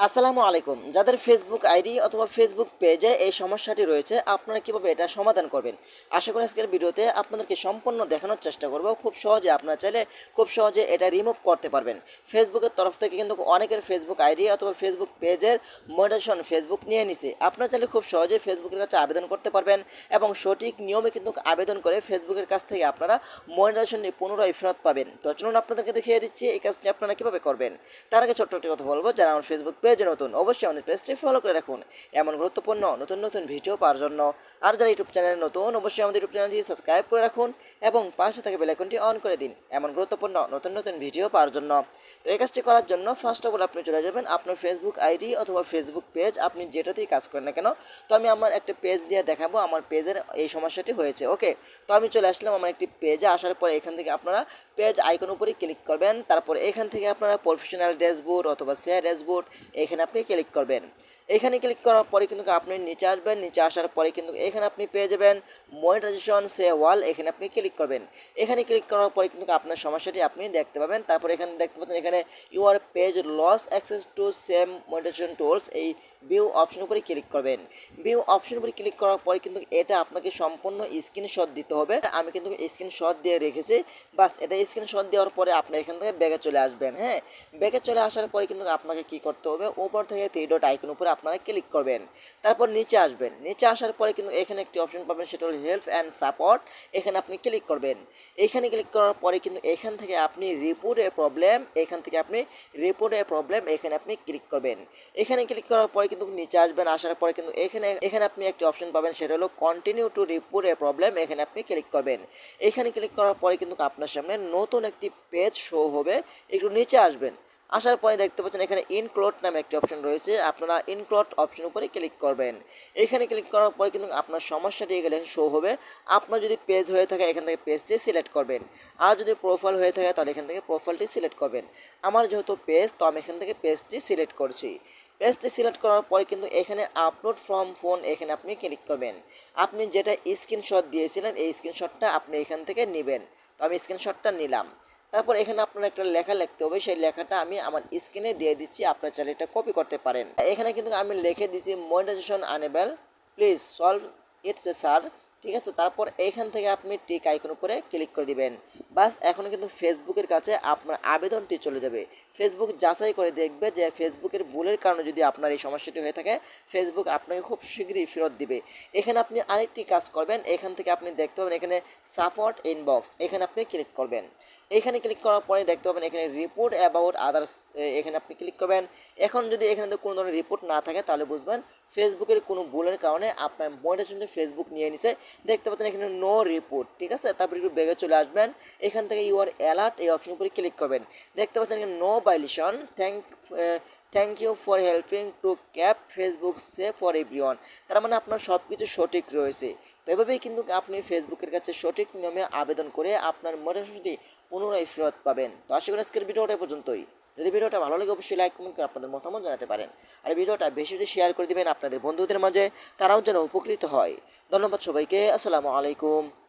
আসসালামু আলাইকুম। যাদের ফেসবুক আইডি অথবা ফেসবুক পেজে এই সমস্যাটি রয়েছে, আপনারা কীভাবে এটা সমাধান করবেন? আশা করি আজকের ভিডিওতে আপনাদেরকে সম্পূর্ণ দেখানোর চেষ্টা করব। খুব সহজে আপনারা চাইলে খুব সহজে এটা রিমুভ করতে পারবেন। ফেসবুকের তরফ থেকে কিন্তু অনেকের ফেসবুক আইডি অথবা ফেসবুক পেজের মনিটাইজেশন ফেসবুক নিয়ে নিছে। আপনারা চাইলে খুব সহজে ফেসবুকের কাছে আবেদন করতে পারবেন এবং সঠিক নিয়মে কিন্তু আবেদন করে ফেসবুকের কাছ থেকে আপনারা মনিটাইজেশন পুনরায় ফেরত পাবেন। তো চলুন আপনাদেরকে দেখিয়ে দিচ্ছি এই কাজটি আপনারা কীভাবে করবেন। তার আগে ছোট্ট একটি কথা বলব, যারা আমার ফেসবুক পেজে নতুন, অবশ্যই আমাদের পেজটি ফলো করে রাখুন। এমন গুরুত্বপূর্ণ নতুন নতুন ভিডিও পাওয়ার জন্য আর যারা ইউটিউব চ্যানেলে নতুন, অবশ্যই আমাদের ইউটিউব চ্যানেলটি সাবস্ক্রাইব করে রাখুন এবং পাশে থাকা বেলাইকনটি অন করে দিন। এমন গুরুত্বপূর্ণ নতুন নতুন ভিডিও পাওয়ার জন্য। তো এই কাজটি করার জন্য ফার্স্ট অফ অল আপনি চলে যাবেন আপনার ফেসবুক আইডি অথবা ফেসবুক পেজ আপনি যেটাতেই কাজ করেন না কেন, তো আমি আমার একটা পেজ দিয়ে দেখাবো, আমার পেজের এই সমস্যাটি হয়েছে ওকে তো আমি চলে আসলাম আমার একটি পেজে আসার পরে এখান থেকে আপনারা পেজ আইকন উপরে ক্লিক করবেন, তারপর এখান থেকে আপনারা প্রফেশনাল ড্যাশবোর্ড অথবা শেয়ার ড্যাশবোর্ড এখানে আপনি ক্লিক করবেন। এখানে ক্লিক করার পরে কিন্তু আপনি নিচে আসবেন, নিচে আসার পরে কিন্তু এখানে আপনি পেয়ে যাবেন মনিটাইজেশন সে ওয়াল এখানে আপনি ক্লিক করবেন। এখানে ক্লিক করার পরে কিন্তু আপনার সমস্যাটি আপনি দেখতে পাবেন। তারপর এখানে দেখতে পাচ্ছেন এখানে your page lost access to same monetization tools এই ভিউ অপশন উপরে ক্লিক করবেন। ভিউ অপশন উপরে ক্লিক করার পরে কিন্তু এটা আপনাকে সম্পূর্ণ স্ক্রিনশট দিতে হবে। আমি কিন্তু স্ক্রিনশট দিয়ে রেখেছি। বাস, এটা স্ক্রিনশট দেওয়ার পরে আপনি এখান থেকে ব্যাগে চলে আসবেন হ্যাঁ? ব্যাগে চলে আসার পরে কিন্তু আপনাকে কি করতে হবে? উপর থেকে থ্রি ডট আইকন উপরে আপনারা ক্লিক করবেন। তারপর নিচে আসবেন। নিচে আসার পরে কিন্তু এখানে একটি অপশন পাবেন, সেটা হলো হেল্প অ্যান্ড সাপোর্ট এখানে আপনি ক্লিক করবেন। এখানে ক্লিক করার পরে কিন্তু এখান থেকে আপনি রিপোর্টের প্রবলেম এখান থেকে আপনি রিপোর্টের প্রবলেম এখানে আপনি ক্লিক করবেন। এখানে ক্লিক করার পরে কিন্তু নিচে আসবেন, আসার পরে কিন্তু এখানে এখানে আপনি একটি অপশন পাবেন, সেটা হলো কন্টিনিউ টু রিপোর্ট প্রবলেম এখানে আপনি ক্লিক করবেন। এখানে ক্লিক করার পরে কিন্তু আপনার সামনে নতুন একটি পেজ শো হবে। একটু নিচে আসবেন। আসার পরে দেখতে পাচ্ছেন এখানে ইনক্লোড নামে একটি অপশন রয়েছে। আপনারা ইনক্লোড অপশন উপরে ক্লিক করবেন। এখানে ক্লিক করার পরে কিন্তু আপনার সমস্যাটি এখানে শো হবে। আপনার যদি পেজ হয়ে থাকে, এখান থেকে পেজটি সিলেক্ট করবেন। আর যদি প্রোফাইল হয়ে থাকে, তাহলে এখান থেকে প্রোফাইলটি সিলেক্ট করবেন। আমার যেহেতু পেজ তো আমি এখান থেকে পেজটি সিলেক্ট করছি। পেজটি সিলেক্ট করার পরে কিন্তু এখানে আপলোড ফ্রম ফোন এখানে আপনি ক্লিক করবেন। আপনি যেটা স্ক্রিনশট দিয়েছিলেন, এই স্ক্রিনশটটা আপনি এখান থেকে নেবেন। তো আমি স্ক্রিনশটটা নিলাম। তারপর এখানে আপনার একটা লেখা লিখতে হবে, সেই লেখাটা আমি আমার স্ক্রিনে দিয়ে দিচ্ছি, আপনার চাইলে এটা কপি করতে পারেন। এখানে কিন্তু আমি লিখে দিচ্ছি monetization enable please solve it's a sir ঠিক আছে? তারপর এইখান থেকে আপনি টিক আইকন উপরে ক্লিক করে দিবেন। বাস, এখন কিন্তু ফেসবুকের কাছে আপনার আবেদনটি চলে যাবে। ফেসবুক যাচাই করে দেখবে যে ফেসবুকের ভুলের কারণে যদি আপনার এই সমস্যাটি হয়ে থাকে ফেসবুক আপনাকে খুব শীঘ্রই ফেরত দিবে। এখানে আপনি আরেকটি কাজ করবেন, এখান থেকে আপনি দেখতে পাবেন এখানে সাপোর্ট ইনবক্স এখানে আপনি ক্লিক করবেন। এখানে ক্লিক করার পরে দেখতে পাবেন এখানে রিপোর্ট অ্যাবাউট আদার্স এখানে আপনি ক্লিক করবেন। এখন যদি এখানে তো কোনো ধরনের রিপোর্ট না থাকে, তাহলে বুঝবেন ফেসবুকের কোনো ভুলের কারণে আপনার মনিটাইজেশন ফেসবুক নিয়ে নিছে। দেখতে পাচ্ছেন এখানে নো রিপোর্ট ঠিক আছে? তারপর একটু বেগে চলে আসবেন। এখান থেকে ইউ আর অ্যালার্ট এই অপশন উপরে ক্লিক করবেন। দেখতে পাচ্ছেন এখানে no violation thank thank you for helping to keep Facebook safe for everyone তার মানে আপনার সব কিছু সঠিক রয়েছে। তো এভাবেই কিন্তু আপনি ফেসবুকের কাছে সঠিক নিয়মে আবেদন করে আপনার মোটামুটি পুনরায় ফেরত পাবেন। তো আশা করি আজকের ভিডিওটা পর্যন্তই। যদি ভিডিওটা ভালো লাগে, অবশ্যই লাইক কমেন্ট করে আপনাদের মতামত জানাতে পারেন। আর ভিডিওটা বেশি বেশি শেয়ার করে দিবেন আপনাদের বন্ধুদের মাঝে, তারাও যেন উপকৃত হয়। ধন্যবাদ সবাইকে, আসসালামু আলাইকুম।